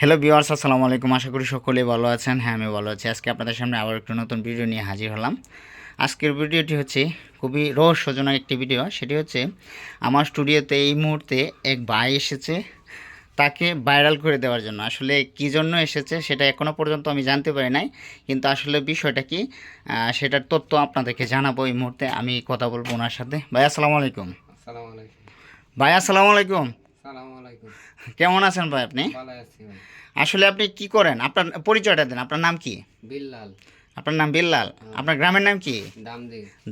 Hello বিওয়ার্স আসসালামু আলাইকুম। আশা করি সকলেই ভালো আছেন। হ্যাঁ আমি ভালো আছি। আজকে আপনাদের সামনে আবার একটু নতুন ভিডিও নিয়ে হাজির হলাম। আজকের ভিডিওটি হচ্ছে খুবই রহস্যজনক একটি ভিডিও সেটি হচ্ছে আমার স্টুডিওতে এই মুহূর্তে এক ভাই এসেছে তাকে ভাইরাল করে দেওয়ার জন্য। আসলে কী জন্য এসেছে সেটা এখনও পর্যন্ত আমি জানতে পারি নাই। কিন্তু আসলে বিষয়টা কি সেটার তথ্য আপনাদেরকে জানাব এই মুহূর্তে। আমি কথা বলব ওনার সাথে। ভাই আসসালামু আলাইকুম। আসসালামু আলাইকুম। ভাই আসসালামু আলাইকুম। কেমন আছেন ভাই আপনি? আসলে আপনি কি করেন? আপনার পরিচয়টা দেন আপনার নাম কি? বিল্লাল। আপনার নাম বিল্লাল? আপনার গ্রামের নাম কি?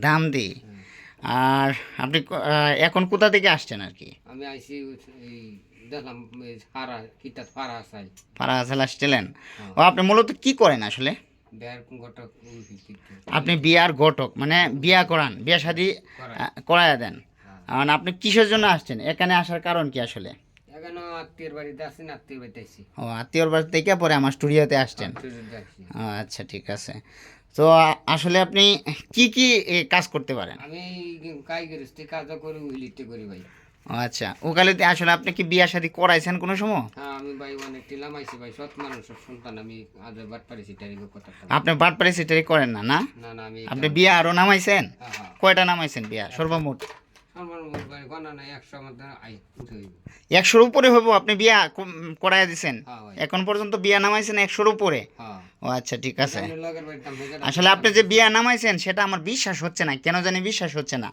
দাম দি আর আপনি এখন কোথা থেকে আসছেন আর কি? আমি আইসি দেখলাম ফারা কিতাব ফারা চাই পাড়া হাসাল আসছিলেন। ও আপনি মূলত কি করেন আসলে? আপনি বিয়ার ঘটক মানে বিয়া করান বিয়া শাদি করায় দেন। আর আপনি কিসের জন্য আসছেন? এখানে আসার কারণ কি আসলে? আত্মীয়ের বাড়িতে আইসি ও আত্মীয়র বাড়ি থেকে পরে আমার স্টুডিওতে আসছেন? আচ্ছা ঠিক আছে। তো আসলে আপনি কি কি কাজ করতে পারেন? আমি কাজও করি উইলিতে করি ভাই। আচ্ছা। ওকালেতে আসলে আপনি কি বিয়া শাদি করাইছেন কোনো সময়? হ্যাঁ আমি ভাই অনেক টিলাম আইসি ভাই সৎ মানুষের সন্তান আমি আজ তারিখ কথা আপনি বাটপাড়ি সিটারি করেন না না? না আমি আপনি বিয়া আরও নামাইছেন? হ্যাঁ হ্যাঁ। কয়টা নামাইছেন বিয়া সর্বমোট? আমার মোবাইল গণা নাই একশো মধ্যে আই উঠে হইব। একশোর উপরে হইব আপনি বিয়া করাই দিছেন? হ্যাঁ এখন পর্যন্ত বিয়া নামাইছেন একশোর উপরে? হ্যাঁ। ও আচ্ছা ঠিক আছে। আসলে আপনি যে বিয়া নামাইছেন সেটা আমার বিশ্বাস হচ্ছে না। কেন জানি বিশ্বাস হচ্ছে না।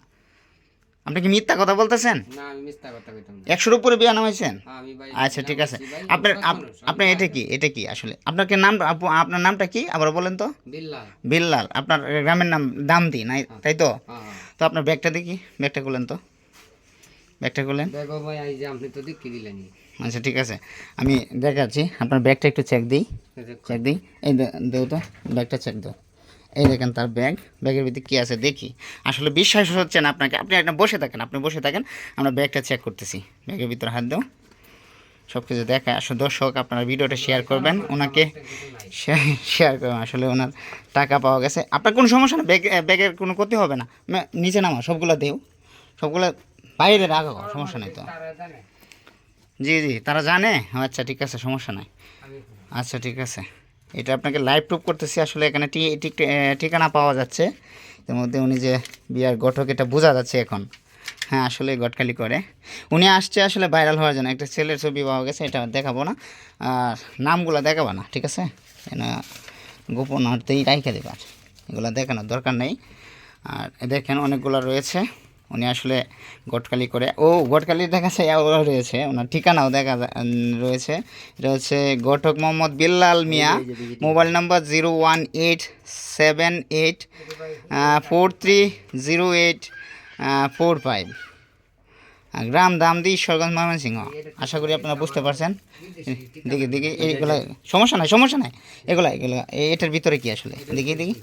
আপনি কি মিথ্যা কথা বলতেছেন? না আমি মিথ্যা কথা কইতাম না। একশোর উপরে বিয়া নামাইছেন? হ্যাঁ, আচ্ছা ঠিক আছে। আপনার সৎ আপ- মানুষ, আপনার এটা কি? এটা কি আসলে? আপনার কি নাম আপনার নামটা কি? আবার বলেন তো। বিল্লাল। বিল্লাল। আপনার গ্রামের নাম দামদি নাই তাই তো? হ্যাঁ। তো আপনার ব্যাগটা দেখি ব্যাগটা খুলেন তো। ব্যাগটা খুলেন। দেখো ভাই এই যে আপনি তো দেখি দিলেন আচ্ছা ঠিক আছে। আমি দেখাচ্ছি আপনার ব্যাগটা একটু চেক দিই চেক দিই। এই দেও তো ব্যাগটা চেক দাও। এই দেখেন তার ব্যাগ ব্যাগের ভিতরে কী আছে দেখি। আসলে বিশ্বাস হচ্ছে না আপনাকে আপনি একটা বসে থাকেন আপনি বসে থাকেন আমরা ব্যাগটা চেক করতেছি। ব্যাগের ভিতরে হাত দাও। সব কিছু দেখা আসলে দর্শক, আপনারা ভিডিওটা শেয়ার করবেন, ওনাকে শেয়ার করবেন। আসলে ওনার টাকা পাওয়া গেছে। আপনার কোনো সমস্যা না, ব্যাগ, ব্যাগের কোনো ক্ষতি হবে না। নিচে নামা, সবগুলো দেও। সবগুলো বাইরে রাখো, সমস্যা নেই তো। জি জি, তারা জানে? আচ্ছা ঠিক আছে, সমস্যা নাই। আচ্ছা ঠিক আছে। এটা আপনাকে লাইভ প্রুফ করতেছি, আসলে এখানে ঠিকানা পাওয়া যাচ্ছে। এর মধ্যে উনি যে বিয়ার গঠক, এটা বোঝা যাচ্ছে এখন। হ্যাঁ আসলে গটকালি করে। উনি আসছে আসলে ভাইরাল হওয়ার জন্য। একটা ছেলের ছবি পাওয়া গেছে এটা দেখাবো না। আর নামগুলো দেখাবো না ঠিক আছে? গোপন অর্থেই রাইখে দেবার এগুলো দেখানোর দরকার নেই। আর দেখেন অনেকগুলো রয়েছে। উনি আসলে গটকালি করে। ও গটকালি দেখা যায় রয়েছে। ওনার ঠিকানাও দেখা রয়েছে। এটা হচ্ছে গঠক Mohammad Billal Mia. Mobile number zero one eight seven eight four three zero eight four five গ্রাম দামদি ঈশ্বরগঞ্জ ময়মনসিংহ। আশা করি আপনারা বুঝতে পারছেন। দেখি দেখি এইগুলা সমস্যা নাই সমস্যা নাই। এগুলা এগুলা এটার ভিতরে কি আসলে? দেখি দেখি।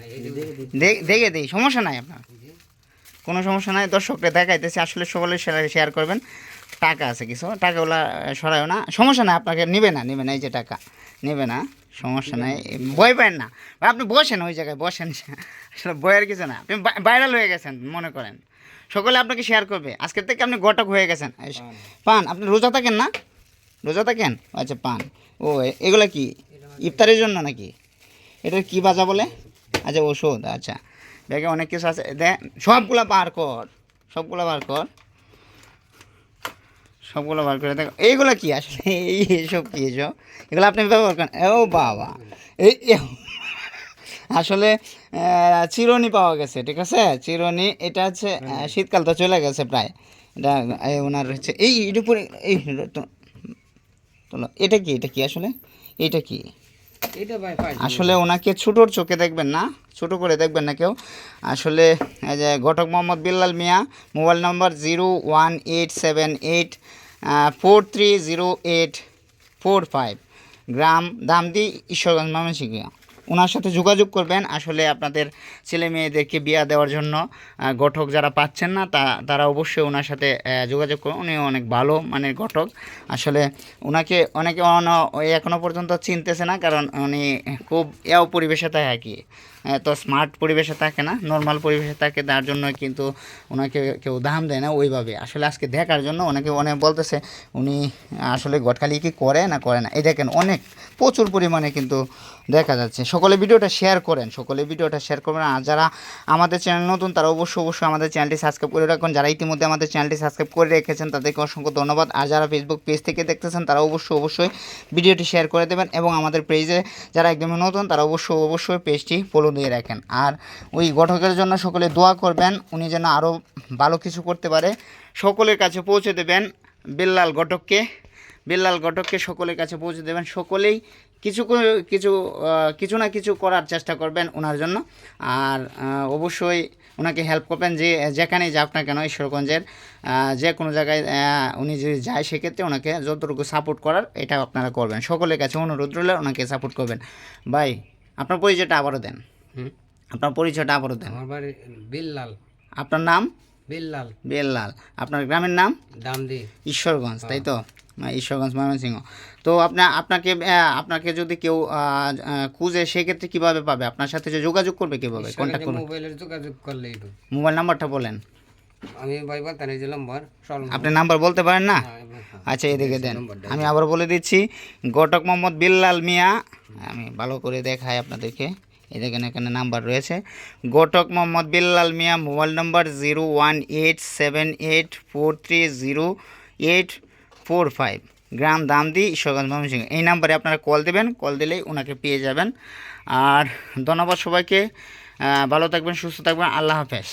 দেখে দিই সমস্যা নাই আপনার। কোনো সমস্যা নাই। দর্শকরা দেখাইতেছি। আসলে সকলে শেয়ার করবেন। টাকা আছে কিছু। টাকাগুলা সরাও না। সমস্যা নাই, আপনাকে নেবে না নেবে না। এই যে টাকা, নেবে না। সমস্যা নাই। বই পান না। আপনি বসেন ওই জায়গায়, বসেন। আসলে বইয়ের কিছু না আপনি ভাইরাল হয়ে গেছেন, মনে করেন। সকলে আপনাকে শেয়ার করবে। আজকের থেকে আপনি গটক হয়ে গেছেন। পান, আপনি রোজা থাকেন না? রোজা থাকেন? আচ্ছা পান। ও এগুলো কি? ইফতারের জন্য নাকি? এটা কি বাজা বলে? আচ্ছা ওষুধ আচ্ছা। ব্যাগে অনেক কিছু আছে। দে, সবগুলো বার কর। সবগুলা বার কর। সবগুলো বার করে দেখো। এইগুলো কি আসলে? এই এইসব কি এসব? এগুলো আপনি ব্যবহার করেন? ও বাবা। এই আসলে চিরুনি পাওয়া গেছে ঠিক আছে? চিরুনি এটা হচ্ছে শীতকাল তো চলে গেছে প্রায়। এটা ওনার হচ্ছে এই এর উপরে এই এটা কি এটা কি আসলে? এটা কি? এটা আসলে ওনাকে ছোটোর চোখে দেখবেন না ছোটো করে দেখবেন না কেউ। আসলে এই যে ঘটক Mohammad Billal Mia mobile number zero one eight seven eight four three zero eight four five গ্রাম দামদি ঈশ্বরগঞ্জ ময়মনসিংহ। ওনার সাথে যোগাযোগ করবেন আসলে আপনাদের ছেলে মেয়েদেরকে বিয়া দেওয়ার জন্য। গঠক যারা পাচ্ছেন না, তা, তারা অবশ্যই ওনার সাথে যোগাযোগ করবেন উনি অনেক ভালো মানে গঠক। আসলে ওনাকে অনেকে অন- এখনও পর্যন্ত চিনতেছে না, কারণ উনি খুব এও পরিবেশে তাই আর কি। এত স্মার্ট পরিবেশে থাকে না নর্মাল পরিবেশে থাকে, তার জন্য কিন্তু ওনাকে কেউ দাম দেয় না ওইভাবে। আসলে আজকে দেখার জন্য ওনাকে অনেক বলতেছে, উনি আসলে গটখালি কি করে না করে না? এই দেখেন, অনেক, প্রচুর পরিমাণে কিন্তু দেখা যাচ্ছে। সকলে ভিডিওটা শেয়ার করেন, সকলে ভিডিওটা শেয়ার করবেন। আর যারা আমাদের চ্যানেল নতুন, তারা অবশ্যই অবশ্যই আমাদের চ্যানেলটি সাবস্ক্রাইব করে রাখুন। যারা ইতিমধ্যে আমাদের চ্যানেলটি সাবস্ক্রাইব করে রেখেছেন, তাদেরকে অসংখ্য ধন্যবাদ। আর যারা ফেসবুক পেজ থেকে দেখতেছেন, তারা অবশ্যই অবশ্যই ভিডিওটি শেয়ার করে দেবেন। এবং আমাদের পেজে যারা একদমই নতুন, তারা অবশ্যই অবশ্যই পেজটি ফলো দিয়ে রাখেন। আর ওই গঠকের জন্য সকলে দোয়া করবেন, উনি যেন আরও ভালো কিছু করতে পারে। সকলের কাছে পৌঁছে দেবেন বিল্লাল ঘটককে বিল্লাল ঘটককে সকলের কাছে পৌঁছে দেবেন। সকলেই কিছু কিছু কিছু না কিছু করার চেষ্টা করবেন ওনার জন্য। আর অবশ্যই ওনাকে হেল্প করবেন যে, যেখানেই যাক না কেন ঈশ্বরগঞ্জের যে কোনো জায়গায় উনি যদি যায় সেক্ষেত্রে ওনাকে যতটুকু সাপোর্ট করার এটা আপনারা করবেন। সকলের কাছে অনুরোধ রইলে, ওনাকে সাপোর্ট করবেন। ভাই, আপনার পরিচয়টা আবারও দেন। আপনার পরিচয়টা আবারও দেন। আমার বাড়ি বিল্লাল। আপনার নাম? বিল্লাল। বেল্লাল। আপনার গ্রামের নাম? দাম দি ঈশ্বরগঞ্জ তাই তো? ঈশ্বরগঞ্জ ময়মনসিংহ। তো আপনার আপনাকে আপনাকে যদি কেউ খুঁজে সেক্ষেত্রে কীভাবে পাবে? আপনার সাথে যে যোগাযোগ করবে কীভাবে? কন্ট্যাক্ট করবে মোবাইলের যোগাযোগ করলেই মোবাইল নাম্বারটা বলেন। আমি ভাই বলতাম এই যে নম্বর আপনি নাম্বার বলতে পারেন না? আচ্ছা এদিকে দেন। আমি আবার বলে দিচ্ছি গটক মোহাম্মদ বিল্লাল মিয়া। আমি ভালো করে দেখাই আপনাদেরকে। এই এখানে নাম্বার রয়েছে। গোটক Mohammad Billal Mia, mobile number zero one eight seven eight four three zero eight four five. গ্রাম দামদি ঈশ্বরগঞ্জ ময়মনসিংহ এই নাম্বারে আপনারা কল দেবেন, কল দিলেই ওনাকে পেয়ে যাবেন। আর ধন্যবাদ সবাইকে। ভালো থাকবেন, সুস্থ থাকবেন। আল্লাহ হাফেজ।